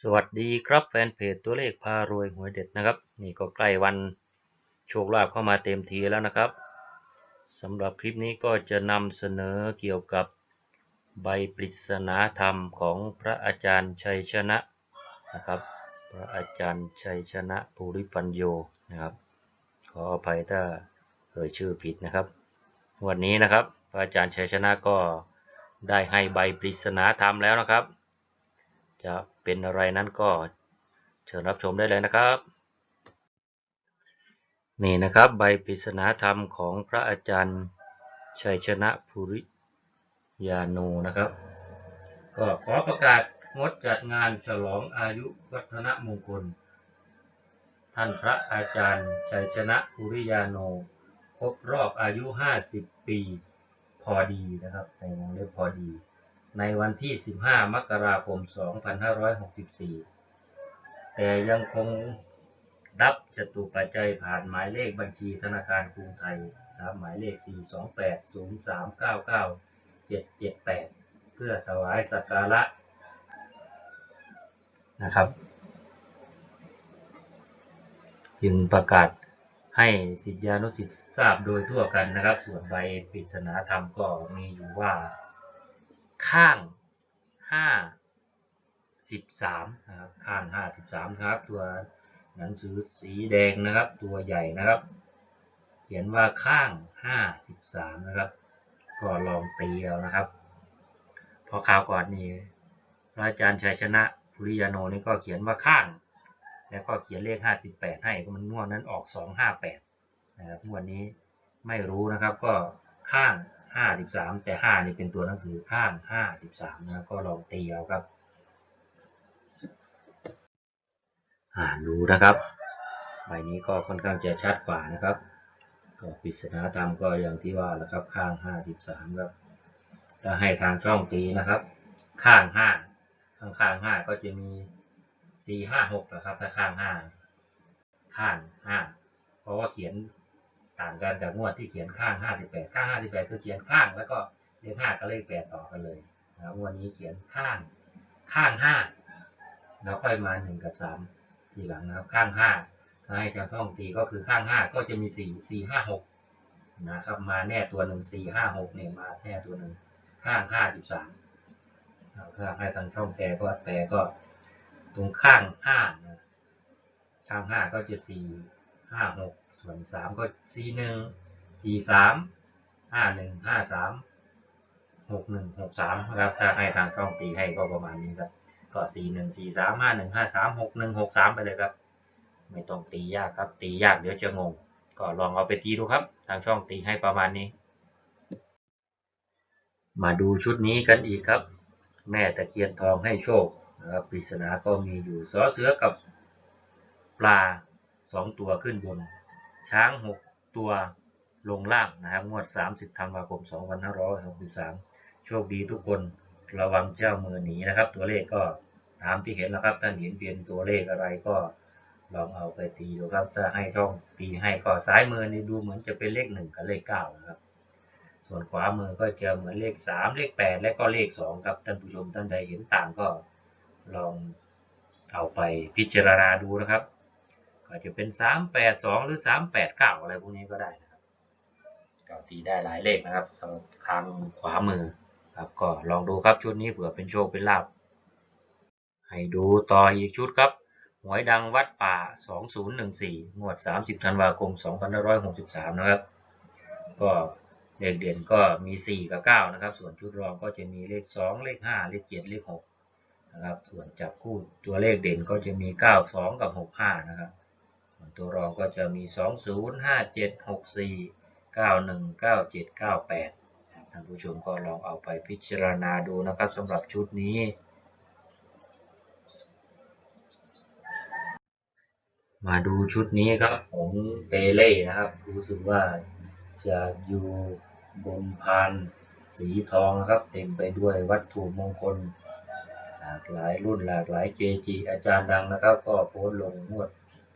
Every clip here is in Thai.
สวัสดีครับแฟนเพจตัวเลขพารวยหวยเด็ดนะครับ นี่ก็ใกล้วันโชคลาภเข้ามาเต็มทีแล้วนะครับสำหรับคลิปนี้ก็จะนำเสนอเกี่ยวกับใบปริศนาธรรมของพระอาจารย์ชัยชนะนะครับ พระอาจารย์ชัยชนะภูริปัญโยนะครับ ขออภัยถ้าเอ่ยชื่อผิดนะครับ วันนี้นะครับพระอาจารย์ชัยชนะก็ได้ให้ใบปริศนาธรรมแล้วนะครับ จะเป็นอะไรนั้นก็เชิญรับชมได้เลยนะครับ นี่นะครับใบปริศนาธรรมของพระอาจารย์ชัยชนะภูริยาโนนะครับ ก็ขอประกาศงดจัดงานฉลองอายุวัฒนมงคล ท่านพระอาจารย์ชัยชนะภูริยาโน ครบรอบอายุ 50 ปี พอดีนะครับในวงเล็บพอดี ในวันที่ 15 มกราคม 2564 แต่ยังคงรับจตุปัจจัยผ่านหมายเลขบัญชีธนาคารกรุงไทยนะครับหมายเลข 42803997778 เพื่อถวายสักการะนะครับ จึงประกาศให้สิทธิานุสิทธิ์ทราบโดยทั่วกันนะครับ ส่วนใบปริศนาธรรมก็มีอยู่ว่า ข้างห้าสิบสามนะครับข้างห้าสิบสามครับ ตัวหนังสือสีแดงนะครับ ตัวใหญ่นะครับ เขียนว่าข้างห้าสิบสามนะครับ ก็ลองตีเอานะครับ พอข่าวก่อนนี้พระอาจารย์ชัยชนะภูริยาโนนี่ก็เขียนว่าข้าง แล้วก็เขียนเลขห้าสิบแปดให้ก็มันงวดนั้นออกสองห้าแปดนะครับงวดนี้ไม่รู้นะครับก็ข้าง ห้าสิบสามแต่ห้านี่เป็นตัวหนังสือข้างห้าสิบสามนะก็ลองตีเอาครับ อ่าดูนะครับใบนี้ก็ค่อนข้างจะชัดกว่านะครับก็ปริศนาธรรมก็อย่างที่ว่าแล้วครับข้างห้าสิบสามครับถ้าให้ทางช่องตีนะครับ ข้างห้าข้างข้างห้าก็จะมีสี่ห้าหกนะครับถ้าข้างห้าข้างห้าเพราะว่าเขียน ต่างกันกับงวดที่เขียนข้าง 58 ข้าง 58 คือเขียนข้าง แล้วก็เลข5กับเลข8ต่อกันเลยนะงวดนี้เขียนข้าง ข้าง 5 แล้วค่อยมา 1 กับ 3 ทีหลังนะครับ ข้าง 5 ถ้าให้ชาวท่องตีก็คือข้าง 5 ก็จะมี 4 4 5 6 นะครับมาแน่ตัวหนึ่ง4 5 6เนี่ยมาแน่ตัวหนึ่งข้าง 53เอาข้างให้ทางช่องแปลก็แปลก็ตรงข้าง5นะข้าง 5 ก็จะ 4 5 6 ส่วนสามก็สี่หนึ่งสี่สามห้าหนึ่งห้าสามหกหนึ่งหกสามนะครับถ้าให้ทางช่องตีให้ก็ประมาณนี้ครับ ก็สี่หนึ่งสี่สามห้าหนึ่งห้าสามหกหนึ่งหกสามไปเลยครับ ไม่ต้องตียากครับ ตียากเดี๋ยวจะงง ก็ลองเอาไปตีดูครับ ทางช่องตีให้ประมาณนี้ มาดูชุดนี้กันอีกครับ แม่ตะเคียนทองให้โชคนะครับปริศนาก็มีอยู่สอเสือกับปลาสองตัวขึ้นบน ช้าง 6 ตัวลงล่างนะครับงวด 30ธันวาคม 2563 โชคดีทุกคนระวังเจ้ามือหนีนะครับ ตัวเลขก็ตามที่เห็นแล้วครับท่านเห็นเปลี่ยนตัวเลขอะไรก็ลองเอาไปตีดูครับถ้าให้ช่องตีให้ก็ซ้ายมือนี่ดูเหมือนจะเป็นเลข1กับเลข9นะครับ ส่วนขวามือก็จะเหมือนเลข3เลข8และก็เลข2ครับท่านผู้ชมท่านใดเห็นต่างก็ลองเอาไปพิจารณาดูนะครับ ก็จจะเป็น382หรือ389อะไรพวกนี้ก็ได้นะครับก็ตีได้หลายเลขนะครับสำหรับทางขวามือครับก็ลองดูครับชุดนี้เผื่อเป็นโชคเป็นลาบให้ดูต่ออีกชุดครับหวยดังวัดป่า 2014 งวด 30 ธันวาคม 2563 นะครับ ก็เลขเด่นก็มี 4 กับ 9 นะครับ ส่วนชุดรองก็จะมีเลข 2 เลข 5 เลข 7 เลข 6 นะครับ ส่วนจับคู่ตัวเลขเด่นก็จะมี 9 2 กับ 6 5 นะครับ ตัวรองก็จะมี 2 0 5 7 6 4 9 1 9 7 9 8ท่านผู้ชมก็ลองเอาไปพิจารณาดูนะครับสำหรับชุดนี้มาดูชุดนี้ครับของเปเล่นะครับรู้สึกว่าจะอยู่บนพานสีทองนะครับ เต็มไปด้วยวัตถุมงคล หลากหลายรุ่นหลากหลายเกจิอาจารย์ดังนะครับ ก็โพสต์ลงงวด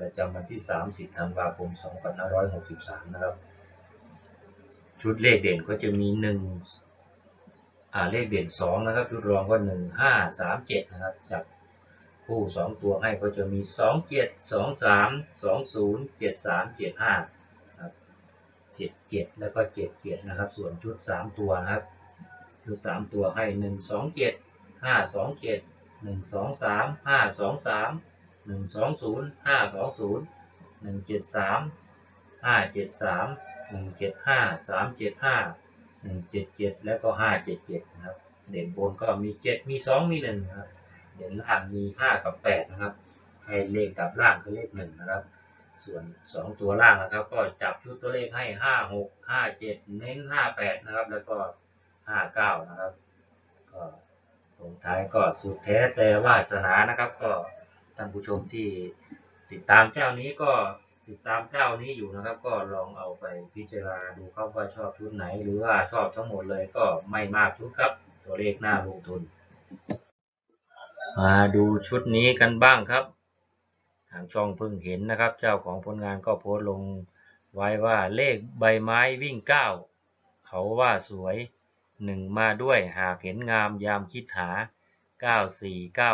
ประจำวันที่ 30ธันวาคม 2563 นะครับ ชุดเลขเด่นก็จะมี 1 อ่าเลขเด่น 2 นะครับ ชุดรองก็ 1 5 3 7 นะครับ จับคู่สองตัวให้ก็จะมีสองเจ็ดสองสามสองศูนย์เจ็ดสามเจ็ดห้าครับเจ็ดเจ็ดแล้วก็เจ็ดเจ็ดนะครับ ส่วนชุดสามตัวนะครับ ชุดสามตัวให้หนึ่งสองเจ็ดห้าสองเจ็ด หนึ่งสองศูนย์ห้าสองศูนย์หนึ่งเจ็ดสามห้าเจ็ดสามหนึ่งเจ็ดห้าสามเจ็ดห้าหนึ่งเจ็ดเจ็ดแล้วก็ห้าเจ็ดเจ็ดนะครับ เด่นบนก็มีเจ็ดมีสองมีหนึ่งนะครับ เด่นล่างมีห้ากับแปดนะครับ ให้เลขดับล่างคือเลขหนึ่งนะครับ ส่วนสองตัวล่างนะครับ ก็จับชุดตัวเลขให้ห้าหกห้าเจ็ดเน้นห้าแปดนะครับ แล้วก็ห้าเก้านะครับ ก็ลงท้ายก็สุดแท้แต่วาสนานะครับก็ ท่านผู้ชมที่ติดตามเจ้านี้ก็ติดตามเจ้านี้อยู่นะครับ ก็ลองเอาไปพิจารณาดูครับว่าชอบชุดไหน หรือว่าชอบทั้งหมดเลยก็ไม่มากชุดครับ ตัวเลขหน้าลงทุน มาดูชุดนี้กันบ้างครับ ทางช่องเพิ่งเห็นนะครับ เจ้าของผลงานก็โพสต์ลงไว้ว่าเลขใบไม้วิ่งเก้าเขาว่าสวยหนึ่งมาด้วยหากเห็นงามยามคิดหาเก้าสี่เก้า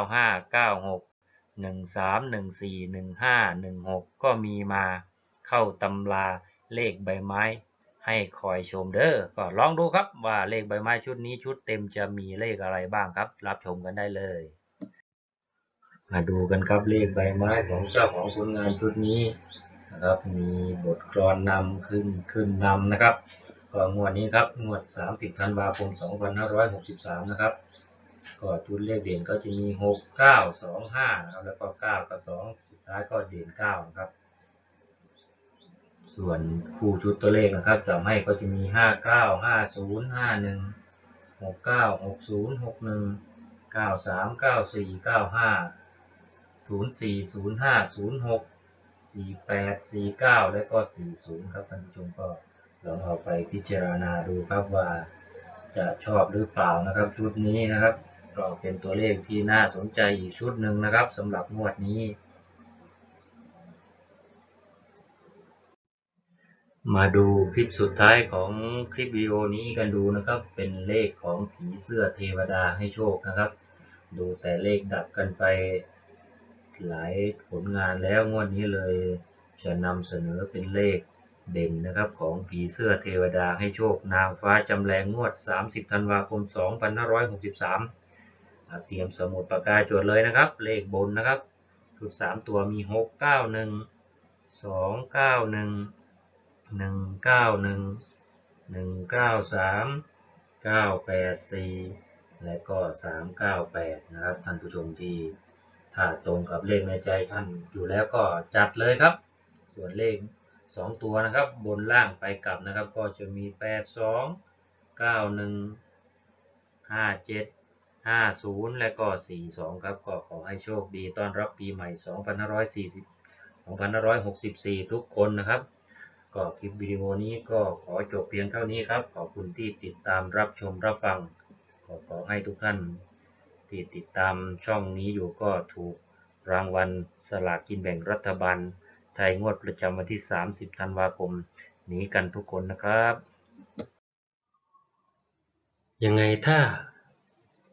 ห้าเก้าหกหนึ่งสามหนึ่งสี่หนึ่งห้าหนึ่งหกก็มีมาเข้าตำราเลขใบไม้ ให้คอยชมเด้อก็ลองดูครับว่าเลขใบไม้ชุดนี้ชุดเต็มจะมีเลขอะไรบ้างครับ รับชมกันได้เลย มาดูกันครับเลขใบไม้ของเจ้าของผลงานชุดนี้นะครับมีบทกลอนนำขึ้นขึ้นนำนะครับก็งวดนี้ครับงวด 30ธันวาคม2563 นะครับ ก็ชุดเลขเด่นก็จะมี6 9 2 5นะครับ แล้วก็9กับ2สุดท้ายก็เด่น9นะครับ ส่วนคู่ชุดตัวเลขนะครับจำให้ก็จะมี5 9 5 0 5 1 6 9 6 0 6 1 9 3 9 4 9 5 0 4 0 5 0 6 4 8 4 9และก็40ครับท่านผู้ชมก็ลองเอาไปพิจารณาดูครับว่าจะชอบหรือเปล่านะครับชุดนี้นะครับ ก็เป็นตัวเลขที่น่าสนใจอีกชุดหนึ่งนะครับสำหรับงวดนี้ มาดูคลิปสุดท้ายของคลิปวิดีโอนี้กันดูนะครับ เป็นเลขของผีเสื้อเทวดาให้โชคนะครับ ดูแต่เลขดับกันไปหลายผลงานแล้วงวดนี้เลยจะนำเสนอเป็นเลขเด่นนะครับของผีเสื้อเทวดาให้โชคนางฟ้าจำแรงงวด 30 ธันวาคม 2563อะ เตรียมสมุดปากกาจดเลยนะครับ เลขบนนะครับชุด3 ตัวมี 6 9 1 2 9 1 1 9 1 1 9 3 9 8 4 และก็ 398 นะครับท่านผู้ชมที่ถ้าตรงกับเลขในใจท่านอยู่แล้วก็จัดเลยครับ ส่วนเลข 2 ตัวนะครับ บนล่างไปกลับนะครับ ก็จะมี 8 2 9 1 5 7 5 0 และก็ 4 2 ครับ ก็ขอให้โชคดีต้อนรับปีใหม่ 2540 2564 ทุกคนนะครับ ก็คลิปวิดีโอนี้ก็ขอจบเพียงเท่านี้ครับ ขอบคุณที่ติดตามรับชมรับฟัง ขอขอให้ทุกท่านที่ติดตามช่องนี้อยู่ก็ถูกรางวัลสลากกินแบ่งรัฐบาล ไทยงวดประจำวันที่ 30 ธันวาคม นี้กันทุกคนนะครับ ยังไงถ้า